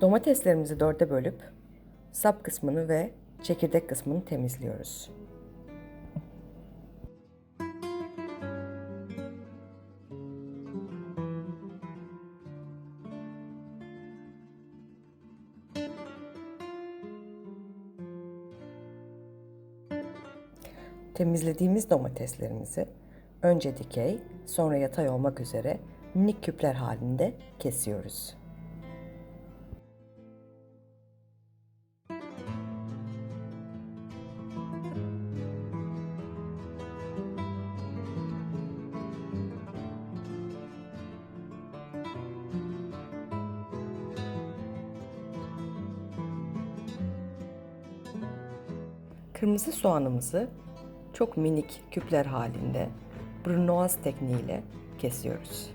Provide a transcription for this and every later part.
Domateslerimizi dörde bölüp sap kısmını ve çekirdek kısmını temizliyoruz. Temizlediğimiz domateslerimizi önce dikey, sonra yatay olmak üzere minik küpler halinde kesiyoruz. Kırmızı soğanımızı çok minik küpler halinde brunoise tekniğiyle kesiyoruz.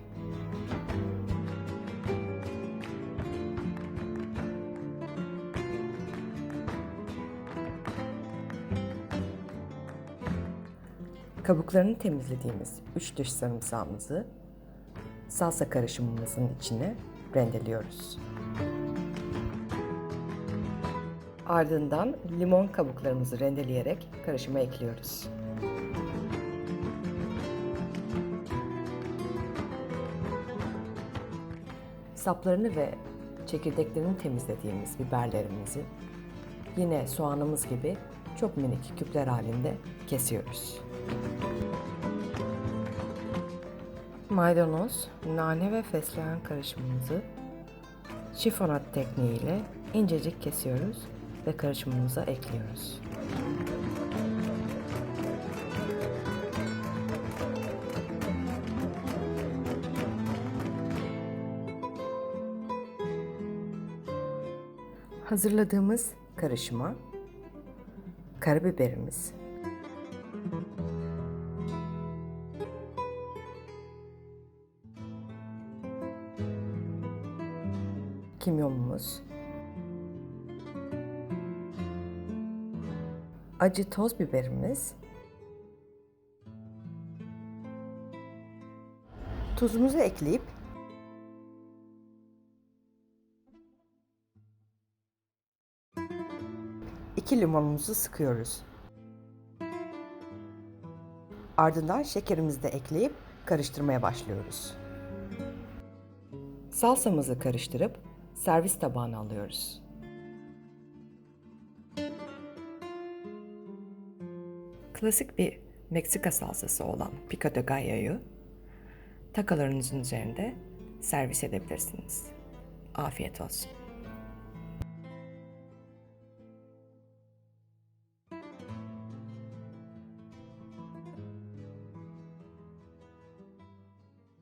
Kabuklarını temizlediğimiz 3 diş sarımsağımızı salsa karışımımızın içine rendeliyoruz. Ardından limon kabuklarımızı rendeleyerek karışıma ekliyoruz. Saplarını ve çekirdeklerini temizlediğimiz biberlerimizi yine soğanımız gibi çok minik küpler halinde kesiyoruz. Maydanoz, nane ve fesleğen karışımımızı şifonat tekniğiyle incecik kesiyoruz ve karışımımıza ekliyoruz. Hazırladığımız karışıma karabiberimiz, kimyonumuz, acı toz biberimiz, tuzumuzu ekleyip iki limonumuzu sıkıyoruz. Ardından şekerimizi de ekleyip karıştırmaya başlıyoruz. Salsamızı karıştırıp servis tabağına alıyoruz. Klasik bir Meksika salsası olan pico de gallo'yu takalarınızın üzerinde servis edebilirsiniz. Afiyet olsun.